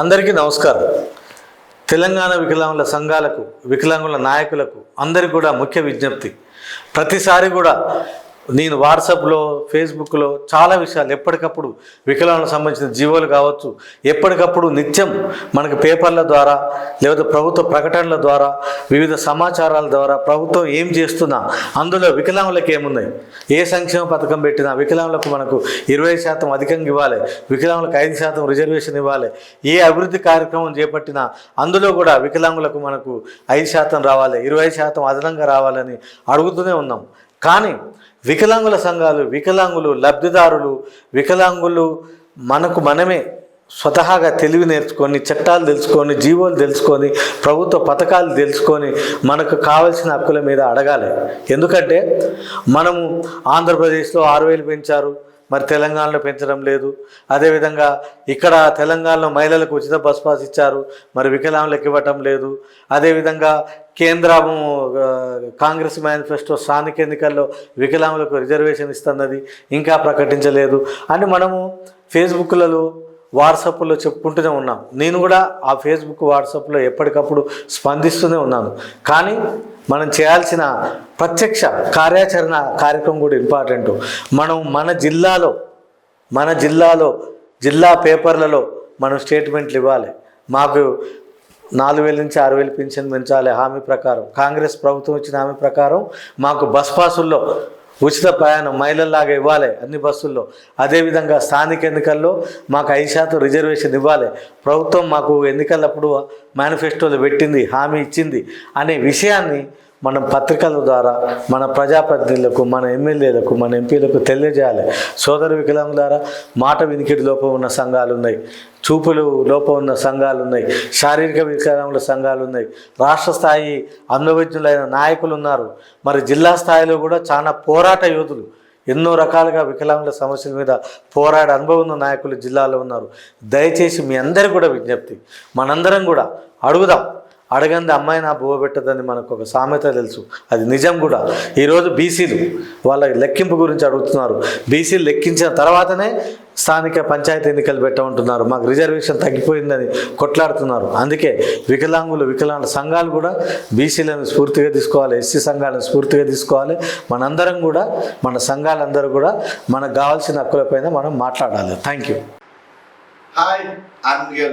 అందరికీ నమస్కారం. తెలంగాణ వికలాంగుల సంఘాలకు వికలాంగుల నాయకులకు అందరికీ కూడా ముఖ్య విజ్ఞప్తి. ప్రతిసారి కూడా నేను వాట్సాప్లో ఫేస్బుక్లో చాలా విషయాలు ఎప్పటికప్పుడు వికలాంగులకు సంబంధించిన జీవోలు కావచ్చు ఎప్పటికప్పుడు నిత్యం మనకు పేపర్ల ద్వారా లేదా ప్రభుత్వ ప్రకటనల ద్వారా వివిధ సమాచారాల ద్వారా ప్రభుత్వం ఏం చేస్తున్నా అందులో వికలాంగులకు ఏమున్నాయి? ఏ సంక్షేమ పథకం పెట్టినా వికలాంగులకు మనకు ఇరవై శాతం అధికంగా ఇవ్వాలి వికలాంగులకు ఐదు శాతం రిజర్వేషన్ ఇవ్వాలి ఏ అభివృద్ధి కార్యక్రమం చేపట్టినా అందులో కూడా వికలాంగులకు మనకు ఐదు శాతం రావాలి ఇరవై శాతం అదనంగా రావాలని అడుగుతూనే ఉన్నాం. కానీ వికలాంగుల సంఘాలు వికలాంగులు లబ్ధిదారులు వికలాంగులు మనకు మనమే స్వతహాగా తెలివి నేర్చుకొని చట్టాలు తెలుసుకొని జీవోలు తెలుసుకొని ప్రభుత్వ పథకాలు తెలుసుకొని మనకు కావలసిన హక్కుల మీద అడగాలి. ఎందుకంటే మనము ఆంధ్రప్రదేశ్లో ఆరు వేలు పెంచారు మరి తెలంగాణలో పెంచడం లేదు. అదేవిధంగా ఇక్కడ తెలంగాణలో మహిళలకు ఉచిత బస్ పాస్ ఇచ్చారు మరి వికలాంగులకు ఇవ్వటం లేదు. అదేవిధంగా కేంద్రము కాంగ్రెస్ మేనిఫెస్టో స్థానిక ఎన్నికల్లో వికలాంగులకు రిజర్వేషన్ ఇస్తున్నది ఇంకా ప్రకటించలేదు అని మనము ఫేస్బుక్లలో వాట్సాప్లో చెప్పుకుంటూనే ఉన్నాం. నేను కూడా ఆ ఫేస్బుక్ వాట్సాప్లో ఎప్పటికప్పుడు స్పందిస్తూనే ఉన్నాను. కానీ మనం చేయాల్సిన ప్రత్యక్ష కార్యాచరణ కార్యక్రమం కూడా ఇంపార్టెంట్. మనం మన జిల్లాలో మన జిల్లాలో జిల్లా పేపర్లలో మనం స్టేట్మెంట్లు ఇవ్వాలి. మాకు నాలుగు వేల నుంచి ఆరు వేలు పింఛన్ పెంచాలి హామీ ప్రకారం. కాంగ్రెస్ ప్రభుత్వం ఇచ్చిన హామీ ప్రకారం మాకు బస్ పాసుల్లో ఉచిత ప్రయాణం మహిళల్లాగా ఇవ్వాలి అన్ని బస్సుల్లో. అదేవిధంగా స్థానిక ఎన్నికల్లో మాకు ఐదు శాతం రిజర్వేషన్ ఇవ్వాలి. ప్రభుత్వం మాకు ఎన్నికలప్పుడు మేనిఫెస్టోలు పెట్టింది హామీ ఇచ్చింది అనే విషయాన్ని మనం పత్రికల ద్వారా మన ప్రజాప్రతినిధులకు మన ఎమ్మెల్యేలకు మన ఎంపీలకు తెలియజేయాలి. సోదర వికలాం ద్వారా మాట వినికిడి లోపం ఉన్న సంఘాలు ఉన్నాయి. చూపులు లోపం ఉన్న సంఘాలు ఉన్నాయి. శారీరక వికలాంగుల సంఘాలు ఉన్నాయి. రాష్ట్ర స్థాయి అనుభవజ్ఞులైన నాయకులు ఉన్నారు. మరి జిల్లా స్థాయిలో కూడా చాలా పోరాట యోధులు ఎన్నో రకాలుగా వికలాంగుల సమస్యల మీద పోరాడే అనుభవం ఉన్న నాయకులు జిల్లాలో ఉన్నారు. దయచేసి మీ అందరికీ కూడా విజ్ఞప్తి. మనందరం కూడా అడుగుదాం. అడగంది అమ్మాయి నా బువ్వ పెట్టదని మనకు ఒక సామెత తెలుసు. అది నిజం కూడా. ఈరోజు బీసీలు వాళ్ళ లెక్కింపు గురించి అడుగుతున్నారు. బీసీలు లెక్కించిన తర్వాతనే స్థానిక పంచాయతీ ఎన్నికలు పెట్టమంటున్నారు. మాకు రిజర్వేషన్ తగ్గిపోయిందని కొట్లాడుతున్నారు. అందుకే వికలాంగులు వికలాంగుల సంఘాలు కూడా బీసీలను స్ఫూర్తిగా తీసుకోవాలి ఎస్సీ సంఘాలను స్ఫూర్తిగా తీసుకోవాలి. మనందరం కూడా మన సంఘాలందరూ కూడా మనకు కావాల్సిన హక్కులపైన మనం మాట్లాడాలి. Thank you. Hi I'm your